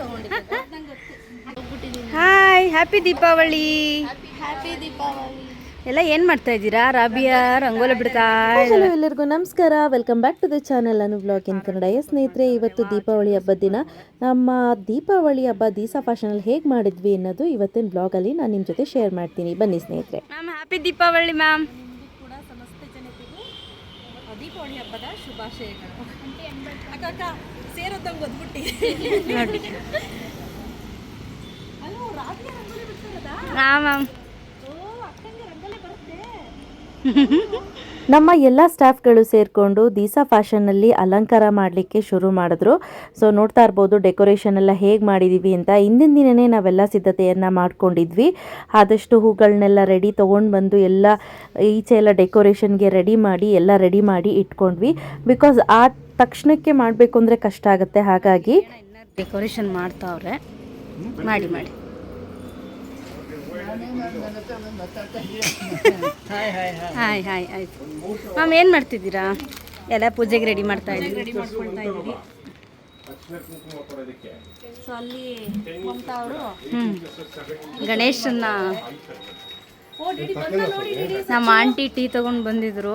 ತಗೊಂಡಿದ್ದೆ. Hi happy Deepavali happy Deepavali ಎಲ್ಲ ಏನು ಮಾಡ್ತಾ ಇದ್ದೀರಾ? ರಾಬಿಯಾ ರಂಗೋಲಿ ಬಿಡ್ತಾ ಹಲೋ ಎಲ್ಲರಿಗೂ ನಮಸ್ಕಾರ. Welcome back to the channel Anu blog in Kannada S ಸ್ನೇಹಿತರೆ ಇವತ್ತು ದೀಪಾವಳಿ ಹಬ್ಬದ ದಿನ. ನಮ್ಮ ದೀಪಾವಳಿ ಹಬ್ಬ ದೀಸಾ ಫ್ಯಾಷನಲ್ಲಿ ಹೇಗೆ ಮಾಡಿದ್ವಿ ಅನ್ನೋದು ಇವತ್ತಿನ ಬ್ಲಾಗಲ್ಲಿ ನಾನು ನಿಮ್ಮ ಜೊತೆ ಶೇರ್ ಮಾಡ್ತೀನಿ. ಬನ್ನಿ ಸ್ನೇಹಿತರೆ. ಮ್ಯಾಮ್ ಹ್ಯಾಪಿ ದೀಪಾವಳಿ ಮ್ಯಾಮ್ ಕೂಡ ಸಮಸ್ತ ಜನತೆಗೂ ದೀಪಾವಳಿ ಹಬ್ಬದ ಶುಭಾಶಯಗಳು. ಅಕ್ಕ ಅಕ್ಕ ಸೇರೋದಂಗೆ ಓದ್ಬಿಟ್ಟಿ ನೋಡಿ ಅಲ್ಲೋ ರಾತ್ರಿ ರಂಗೋಲಿ ಬಿಡ್ತಾರದಾ ಹಾಂ ಮ್ಯಾಮ್ ಓ ಅಕ್ಕಂಗೆ ರಂಗೋಲಿ ಬರುತ್ತೆ ನಮ್ಮ ಎಲ್ಲ ಸ್ಟಾಫ್ಗಳು ಸೇರಿಕೊಂಡು ದೀಸಾ ಫ್ಯಾಷನ್ನಲ್ಲಿ ಅಲಂಕಾರ ಮಾಡಲಿಕ್ಕೆ ಶುರು ಮಾಡಿದ್ರು. ಸೊ, ನೋಡ್ತಾ ಇರ್ಬೋದು ಡೆಕೋರೇಷನ್ ಎಲ್ಲ ಹೇಗೆ ಮಾಡಿದ್ದೀವಿ ಅಂತ. ಹಿಂದಿನ ದಿನವೇ ನಾವೆಲ್ಲ ಸಿದ್ಧತೆಯನ್ನು ಮಾಡ್ಕೊಂಡಿದ್ವಿ. ಆದಷ್ಟು ಹೂಗಳನ್ನೆಲ್ಲ ರೆಡಿ ತೊಗೊಂಡು ಬಂದು ಎಲ್ಲ ಈಚೆ ಎಲ್ಲ ಡೆಕೋರೇಷನ್ಗೆ ರೆಡಿ ಮಾಡಿ ಎಲ್ಲ ರೆಡಿ ಮಾಡಿ ಇಟ್ಕೊಂಡ್ವಿ. ಬಿಕಾಸ್ ಆ ತಕ್ಷಣಕ್ಕೆ ಮಾಡಬೇಕು ಅಂದರೆ ಕಷ್ಟ ಆಗುತ್ತೆ. ಹಾಗಾಗಿ ಡೆಕೋರೇಷನ್ ಮಾಡ್ತಾವ್ರೆ. ಮಾಡಿ ಮಾಡಿ. ಹಾಯ್ ಹಾಯ್ ಆಯ್ತು ಮ್ಯಾಮ್ ಏನು ಮಾಡ್ತಿದ್ದೀರಾ? ಎಲ್ಲ ಪೂಜೆಗೆ ರೆಡಿ ಮಾಡ್ತಾ ಇದ್ದೀವಿ. ರೆಡಿ ಮಾಡ್ಕೊಳ್ತಾ ಇದ್ದೀವಿ. ಸೊ ಅಲ್ಲಿ ಮಮತಾ ಅವರು ಹ್ಞೂ ಗಣೇಶನ್ನ ನಮ್ಮ ಆಂಟಿ ಟೀ ತೊಗೊಂಡು ಬಂದಿದ್ರು.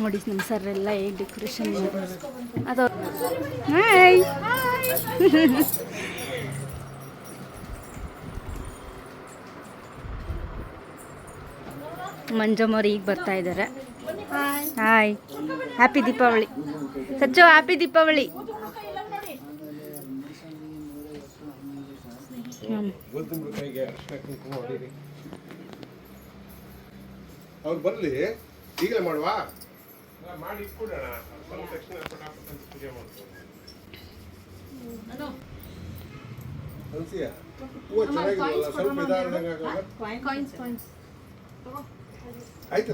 ನೋಡಿ, ನಮ್ಮ ಸರ್ ಎಲ್ಲ ಹೇಗೆ ಡೆಕೋರೇಷನ್ ಅದು ಹಾಯ್ ಮಂಜಮ್ಮವ್ರು ಈಗ ಬರ್ತಾ ಇದ್ದಾರೆ hi happy Deepavali Sachchu happy Deepavali ಅವ್ರು ಬರಲಿ, ಈಗಲೇ ಮಾಡುವಾ? ಮಾಡಿ ಇಟ್ಬಿಡೋಣ ಪೂಜೆ ಆಯ್ತು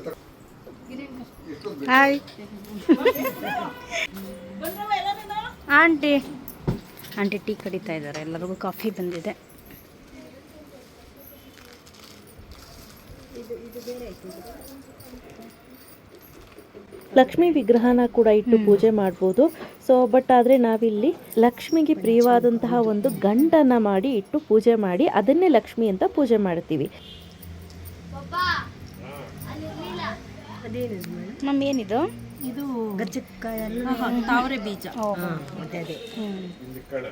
ಹಾಯ್ ಆಂಟಿ. ಆಂಟಿ ಟೀ ಕಡಿತಾ ಇದ್ದಾರೆ ಎಲ್ಲರಿಗೂ ಕಾಫಿ ಬಂದಿದೆ. ಲಕ್ಷ್ಮಿ ವಿಗ್ರಹನ ಕೂಡ ಇಟ್ಟು ಪೂಜೆ ಮಾಡ್ಬೋದು. ಸೊ ಬಟ್ ಆದರೆ ನಾವಿಲ್ಲಿ ಲಕ್ಷ್ಮಿಗೆ ಪ್ರಿಯವಾದಂತಹ ಒಂದು ಗಂಡನ ಮಾಡಿ ಇಟ್ಟು ಪೂಜೆ ಮಾಡಿ ಅದನ್ನೇ ಲಕ್ಷ್ಮಿ ಅಂತ ಪೂಜೆ ಮಾಡ್ತೀವಿ. ಮಮ್ಮಿ ಏನಿದು? ಇದು ತಾವರೆ ಬೀಜ. ಇಲ್ಲಿ ಕಣ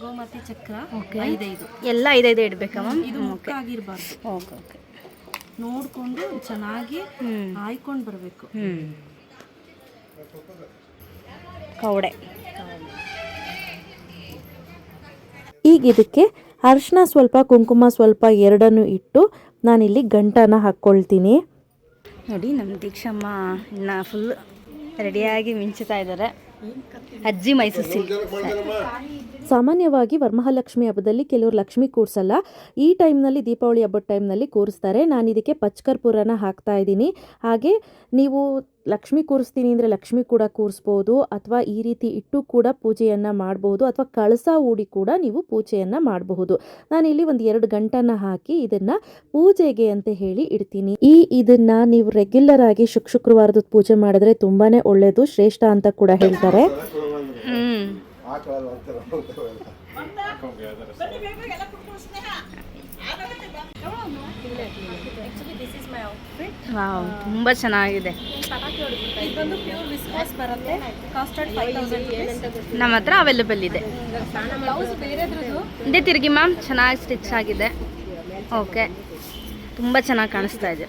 ಗೋಮಾತೆ ಚಕ್ರ ಓಕೆ ಐದೈದು. ಎಲ್ಲ ಐದೈದು ಇಡಬೇಕಾ ಮ್ಯಾಮ್? ಇದು ಓಕೆ ಓಕೆ ನೋಡ್ಕೊಂಡು ಚೆನ್ನಾಗಿ ಹ್ಞೂ ಆಯ್ಕೊಂಡು ಬರಬೇಕು. ಹ್ಞೂ ಕವಡೆ. ಈಗ ಇದಕ್ಕೆ ಅರಿಶಿನ ಸ್ವಲ್ಪ ಕುಂಕುಮ ಸ್ವಲ್ಪ ಎರಡನ್ನು ಇಟ್ಟು ನಾನಿಲ್ಲಿ ಗಂಟನ ಹಾಕ್ಕೊಳ್ತೀನಿ. ನೋಡಿ ನಮ್ಮ ದೀಕ್ಷಮ್ಮ ಇನ್ನು ಫುಲ್ ರೆಡಿಯಾಗಿ ಮಿಂಚುತ್ತಾ ಇದ್ದಾರೆ ಅಜ್ಜಿ ಮೈಸೂರು ಸಿಲ್ಕ್. ಸಾಮಾನ್ಯವಾಗಿ ವರಮಹಾಲಕ್ಷ್ಮಿ ಹಬ್ಬದಲ್ಲಿ ಕೆಲವರು ಲಕ್ಷ್ಮಿ ಕೂರಿಸಲ್ಲ. ಈ ಟೈಮ್ನಲ್ಲಿ, ದೀಪಾವಳಿ ಹಬ್ಬದ ಟೈಮ್ನಲ್ಲಿ ಕೂರಿಸ್ತಾರೆ. ನಾನು ಇದಕ್ಕೆ ಪಚ್ಕರ್ಪುರನ ಹಾಕ್ತಾ ಇದ್ದೀನಿ. ಹಾಗೆ ನೀವು ಲಕ್ಷ್ಮಿ ಕೂರಿಸ್ತೀನಿ ಅಂದರೆ ಲಕ್ಷ್ಮಿ ಕೂಡ ಕೂರಿಸ್ಬೋದು ಅಥವಾ ಈ ರೀತಿ ಇಟ್ಟು ಕೂಡ ಪೂಜೆಯನ್ನು ಮಾಡಬಹುದು ಅಥವಾ ಕಳಸ ಹೂಡಿ ಕೂಡ ನೀವು ಪೂಜೆಯನ್ನು ಮಾಡಬಹುದು. ನಾನಿಲ್ಲಿ ಒಂದು ಎರಡು ಗಂಟನ್ನು ಹಾಕಿ ಇದನ್ನು ಪೂಜೆಗೆ ಅಂತ ಹೇಳಿ ಇಡ್ತೀನಿ. ಈ ಇದನ್ನ ನೀವು ರೆಗ್ಯುಲರ್ ಆಗಿ ಶುಕ್ ಶುಕ್ರವಾರದ ಪೂಜೆ ಮಾಡಿದ್ರೆ ತುಂಬಾನೇ ಒಳ್ಳೆಯದು ಶ್ರೇಷ್ಠ ಅಂತ ಕೂಡ ಹೇಳ್ತಾರೆ. ವಾವ್, ತುಂಬ ಚೆನ್ನಾಗಿದೆ. ನಮ್ಮ ಹತ್ರ ಅವೈಲೇಬಲ್ ಇದೆ. ಹಿಂದೆ ತಿರುಗಿ ಮ್ಯಾಮ್ ಚೆನ್ನಾಗಿ ಸ್ಟಿಚ್ ಆಗಿದೆ. ಓಕೆ ತುಂಬ ಚೆನ್ನಾಗಿ ಕಾಣಿಸ್ತಾ ಇದೆ.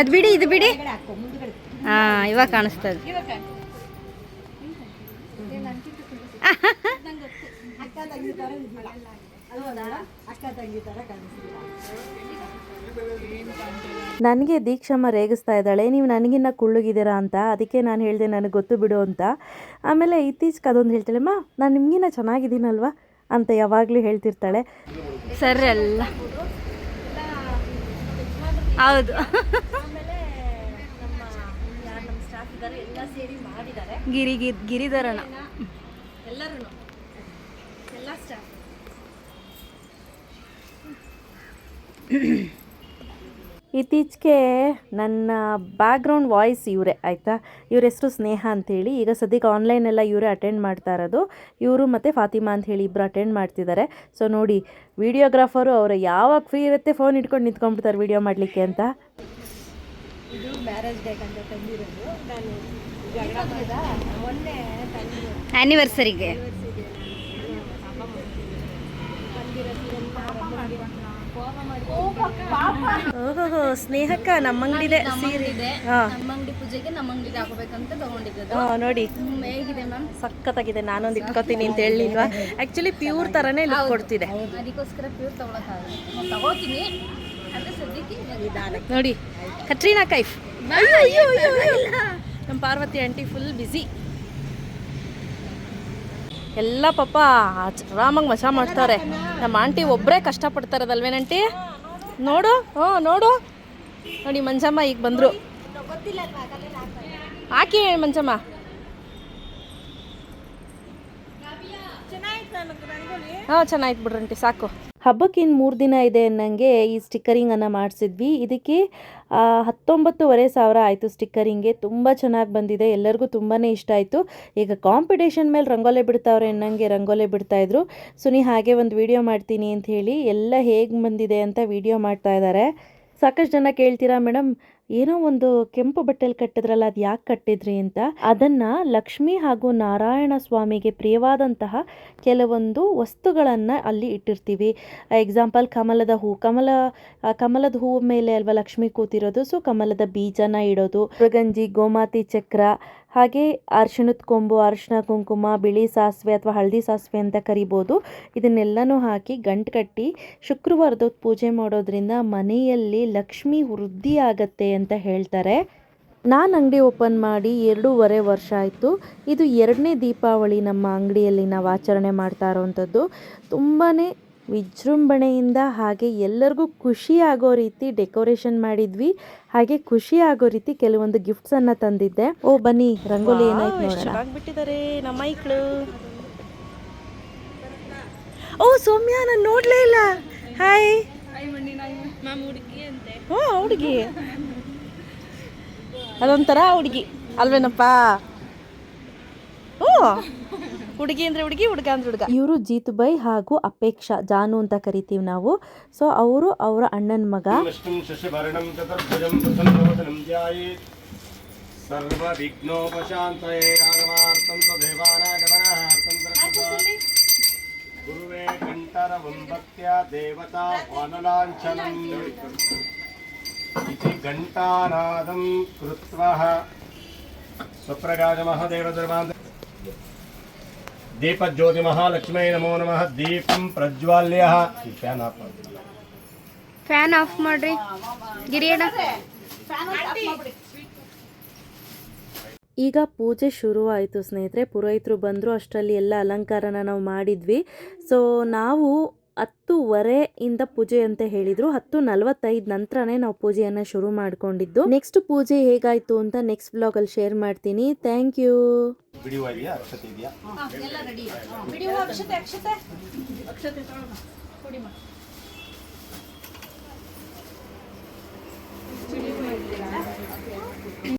ಅದು ಬಿಡಿ, ಇದು ಬಿಡಿ. ಹಾಂ, ಇವಾಗ ಕಾಣಿಸ್ತಾ ಇದೆ. ನನಗೆ ದೀಕ್ಷಮ್ಮ ರೇಗಿಸ್ತಾ ಇದ್ದಾಳೆ ನೀವು ನನಗಿನ್ನ ಕುಳ್ಳುಗಿದ್ದೀರಾ ಅಂತ ಅದಕ್ಕೆ ನಾನು ಹೇಳಿದೆ ನನಗೆ ಗೊತ್ತು ಬಿಡು ಅಂತ. ಆಮೇಲೆ ಇತ್ತೀಚೆಗೆ ಅದೊಂದು ಹೇಳ್ತಾಳೆ ಮಾ ನಾನು ನಿಮಗಿನ್ನ ಚೆನ್ನಾಗಿದ್ದೀನಲ್ವಾ? ಅಂತ ಯಾವಾಗಲೂ ಹೇಳ್ತಿರ್ತಾಳೆ. ಸರಿ ಅಲ್ಲ. ಹೌದು. ಗಿರಿಗಿ ನಮ್ಮ ಯಾರು ನಮ್ಮ ಸ್ಟಾಫ್ ಇದ್ದಾರೆ ಎಲ್ಲ ಸೇರಿ ಮಾಡಿದ್ದಾರೆ ಗಿರಿ ಗಿರಿ ಗಿರಿಧರಣ ಎಲ್ಲರೂ ಎಲ್ಲ ಸ್ಟಾಫ್ ಇತ್ತೀಚೆಗೆ ನನ್ನ ಬ್ಯಾಕ್ಗ್ರೌಂಡ್ ವಾಯ್ಸ್ ಇವರೇ ಆಯಿತಾ? ಇವ್ರ ಹೆಸರು ಸ್ನೇಹ ಅಂಥೇಳಿ ಈಗ ಸದ್ಯಕ್ಕೆ ಆನ್ಲೈನೆಲ್ಲ ಇವರೇ ಅಟೆಂಡ್ ಮಾಡ್ತಾ ಇರೋದು. ಇವರು ಮತ್ತು ಫಾತಿಮಾ ಅಂಥೇಳಿ ಹೇಳಿ ಇಬ್ಬರು ಅಟೆಂಡ್ ಮಾಡ್ತಿದ್ದಾರೆ. ಸೊ ನೋಡಿ ವೀಡಿಯೋಗ್ರಾಫರು ಅವರು ಯಾವಾಗ ಫ್ರೀ ಇರುತ್ತೆ ಫೋನ್ ಇಟ್ಕೊಂಡು ನಿಂತ್ಕೊಂಡ್ಬಿಡ್ತಾರೆ ವಿಡಿಯೋ ಮಾಡಲಿಕ್ಕೆ ಅಂತ? ಇದು ಮ್ಯಾರೇಜ್ ಡೇಕ್ ಅಂತ ತಂದಿರೋದು. ನಾನು ಜಗಳ ಮಾಡಿದ ಮೊನ್ನೆ ತಂದಿರೋದು ಆ್ಯನಿವರ್ಸರಿಗೆ ಓಹೋ ಸ್ನೇಹಕ್ಕ ನಮ್ಮ ಅಂಗಡಿದೆ ಸೀರೆ. ನಮ್ಮ ಅಂಗಡಿ ಪೂಜೆಗೆ ನಮ್ಮ ಅಂಗಡಿ ಹಾಕೋಬೇಕಂತ ತಗೊಂಡಿದ್ದು ನೋಡಿ. ಹೇಗಿದೆ ಮ್ಯಾಮ್? ಸಖತ್ತಾಗಿದೆ. ನಾನೊಂದು ಇಟ್ಕೋತೀನಿ ಅಂತ ಹೇಳಿಲ್ವಾ? ಆಕ್ಚುಲಿ ಪ್ಯೂರ್ ತರನೇ ಲುಕ್ ಕೊಡ್ತಿದೆ. ಅದಕ್ಕೋಸ್ಕರ ಪ್ಯೂರ್ ತಗೊಳಕ್ಕಾಗಲ್ಲ. ತಗೋತೀನಿ. ನೋಡಿ ಕಟ್ರೀನಾ ಕೈಫ್. ನಮ್ಮ ಪಾರ್ವತಿ ಆಂಟಿ ಫುಲ್ ಬ್ಯುಸಿ ಎಲ್ಲ ಪಾಪ ಆರಾಮಾಗಿ ಮಜಾ ಮಾಡ್ತಾರೆ. ನಮ್ಮ ಆಂಟಿ ಒಬ್ಬರೇ ಕಷ್ಟಪಡ್ತಾರದಲ್ವೇನಂಟಿ ನೋಡು. ಹ್ಞೂ ನೋಡು. ನೋಡಿ ಮಂಜಮ್ಮ ಈಗ ಬಂದರು. ಹಾಕಿ ಮಂಜಮ್ಮ. ಹಾಂ ಚೆನ್ನಾಯ್ತು ಬಿಡ್ರಂಟಿ ಸಾಕು. ಹಬ್ಬಕ್ಕೆ ಇನ್ನು ಮೂರು ದಿನ ಇದೆ ಅನ್ನಂಗೆ ಈ ಸ್ಟಿಕ್ಕರಿಂಗನ್ನು ಮಾಡಿಸಿದ್ವಿ. ಇದಕ್ಕೆ ಹತ್ತೊಂಬತ್ತುವರೆ ಸಾವಿರ ಆಯಿತು ಸ್ಟಿಕ್ಕರಿಂಗೆ. ತುಂಬ ಚೆನ್ನಾಗಿ ಬಂದಿದೆ. ಎಲ್ಲರಿಗೂ ತುಂಬಾ ಇಷ್ಟ ಆಯಿತು. ಈಗ ಕಾಂಪಿಟೇಷನ್ ಮೇಲೆ ರಂಗೋಲೆ ಬಿಡ್ತಾವ್ರೆ ಅನ್ನಂಗೆ ರಂಗೋಲೆ ಬಿಡ್ತಾಯಿದ್ರು ಸುನಿ, ಹಾಗೆ ಒಂದು ವಿಡಿಯೋ ಮಾಡ್ತೀನಿ ಅಂತ ಹೇಳಿ ಎಲ್ಲ ಹೇಗೆ ಬಂದಿದೆ ಅಂತ ವಿಡಿಯೋ ಮಾಡ್ತಾ ಇದ್ದಾರೆ ಸಾಕಷ್ಟು ಜನ ಕೇಳ್ತೀರಾ ಮೇಡಮ್? ಏನೋ ಒಂದು ಕೆಂಪು ಬಟ್ಟೆಲಿ ಕಟ್ಟಿದ್ರಲ್ಲ, ಅದು ಯಾಕೆ ಕಟ್ಟಿದ್ರಿ ಅಂತ. ಅದನ್ನ ಲಕ್ಷ್ಮಿ ಹಾಗೂ ನಾರಾಯಣ ಸ್ವಾಮಿಗೆ ಪ್ರಿಯವಾದಂತಹ ಕೆಲವೊಂದು ವಸ್ತುಗಳನ್ನು ಅಲ್ಲಿ ಇಟ್ಟಿರ್ತೀವಿ. ಎಕ್ಸಾಂಪಲ್ ಕಮಲದ ಹೂ. ಕಮಲ ಕಮಲದ ಹೂ ಮೇಲೆ ಅಲ್ವಾ ಲಕ್ಷ್ಮಿ ಕೂತಿರೋದು? ಸೊ ಕಮಲದ ಬೀಜನ ಇಡೋದು. ಗಂಜಿ ಗೋಮಾತಿ ಚಕ್ರ, ಹಾಗೆ ಅರಿಶಿಣದ ಕೊಂಬು, ಅರಿಶಿಣ ಕುಂಕುಮ, ಬಿಳಿ ಸಾಸಿವೆ ಅಥವಾ ಹಳದಿ ಸಾಸಿವೆ ಅಂತ ಕರಿಬೋದು. ಇದನ್ನೆಲ್ಲನೂ ಹಾಕಿ ಗಂಟು ಕಟ್ಟಿ ಶುಕ್ರವಾರದ ಪೂಜೆ ಮಾಡೋದ್ರಿಂದ ಮನೆಯಲ್ಲಿ ಲಕ್ಷ್ಮಿ ವೃದ್ಧಿ ಆಗತ್ತೆ ಅಂತ ಹೇಳ್ತಾರೆ. ನಾನು ಅಂಗಡಿ ಓಪನ್ ಮಾಡಿ ಎರಡೂವರೆ ವರ್ಷ ಆಯಿತು. ಇದು ಎರಡನೇ ದೀಪಾವಳಿ ನಮ್ಮ ಅಂಗಡಿಯಲ್ಲಿ ನಾವು ಆಚರಣೆ ಮಾಡ್ತಾ ಇರೋವಂಥದ್ದು ತುಂಬಾ ವಿಜೃಂಭಣೆಯಿಂದ ಹಾಗೆ ಎಲ್ಲರಿಗೂ ಖುಷಿ ಆಗೋ ರೀತಿ ಡೆಕೋರೇಷನ್ ಮಾಡಿದ್ವಿ. ಹಾಗೆ ಖುಷಿ ಆಗೋ ರೀತಿ ಕೆಲವೊಂದು ಗಿಫ್ಟ್ಸ್ ಅನ್ನ ತಂದಿದ್ದೆ. ಓ ಬನ್ನಿ ರಂಗೋಲಿ ಏನಾಯ್ತು ನಮ್ಮ ಮೈಕ್ಳು. ಓ ಸೌಮ್ಯ ನಾನು ನೋಡ್ಲೇ ಇಲ್ಲ. ಹಾಯ್ ಹುಡುಗಿ ಅಂತೆ. ಓ ಹುಡುಗಿ. ಅದೊಂಥರ ಹುಡುಗಿ. ಅಲ್ವೇನಪ್ಪ? ಓ ಹುಡುಗಿ ಅಂದರೆ ಹುಡುಗಿ ಹುಡುಗ ಅಂದ್ರೆ ಹುಡುಗ. ಇವರು ಜೀತುಬೈ ಹಾಗೂ ಅಪೇಕ್ಷಾ ಜಾನು ಅಂತ ಕರಿತೀವಿ ನಾವು. ಸೊ ಅವರು ಅವರ ಅಣ್ಣನ ಮಗ. ಗುರುವೇ ಕಂಠರ ಒಂಬತ್ಯ ದೇವತಾ ವಾನಲಾಂಛನಂ. इति घण्टानादं कृत्वा स्वप्रकाशमहादेवधर्मान् दीपज्योतिमहालक्ष्मै नमो नमः दीपं प्रज्वाल्य ಫ್ಯಾನ್ ಆಫ್ ಫ್ಯಾನ್ ಆಫ್ ಮಾಡ್ರಿ ಗಿರಿಯಣ್ಣ ಈಗ ಪೂಜೆ ಶುರುವಾಯಿತು ಸ್ನೇಹಿತರೆ ಪುರೋಹಿತರು ಬಂದರು ಅಷ್ಟರಲ್ಲಿ ಎಲ್ಲ ಅಲಂಕಾರನ ನಾವು ಮಾಡಿದ್ವಿ ಸೊ ನಾವು ಹತ್ತುವರೆಯಿಂದ ಪೂಜೆ ಅಂತ ಹೇಳಿದ್ರು. ಹತ್ತು ನಲವತ್ತೈದು ನಂತರನೇ ನಾವು ಪೂಜೆಯನ್ನು ಶುರು ಮಾಡಿಕೊಂಡಿದ್ದು. ನೆಕ್ಸ್ಟ್ ಪೂಜೆ ಹೇಗಾಯ್ತು ಅಂತ ನೆಕ್ಸ್ಟ್ ಬ್ಲಾಗ್ ಅಲ್ಲಿ ಶೇರ್ ಮಾಡ್ತೀನಿ. Thank you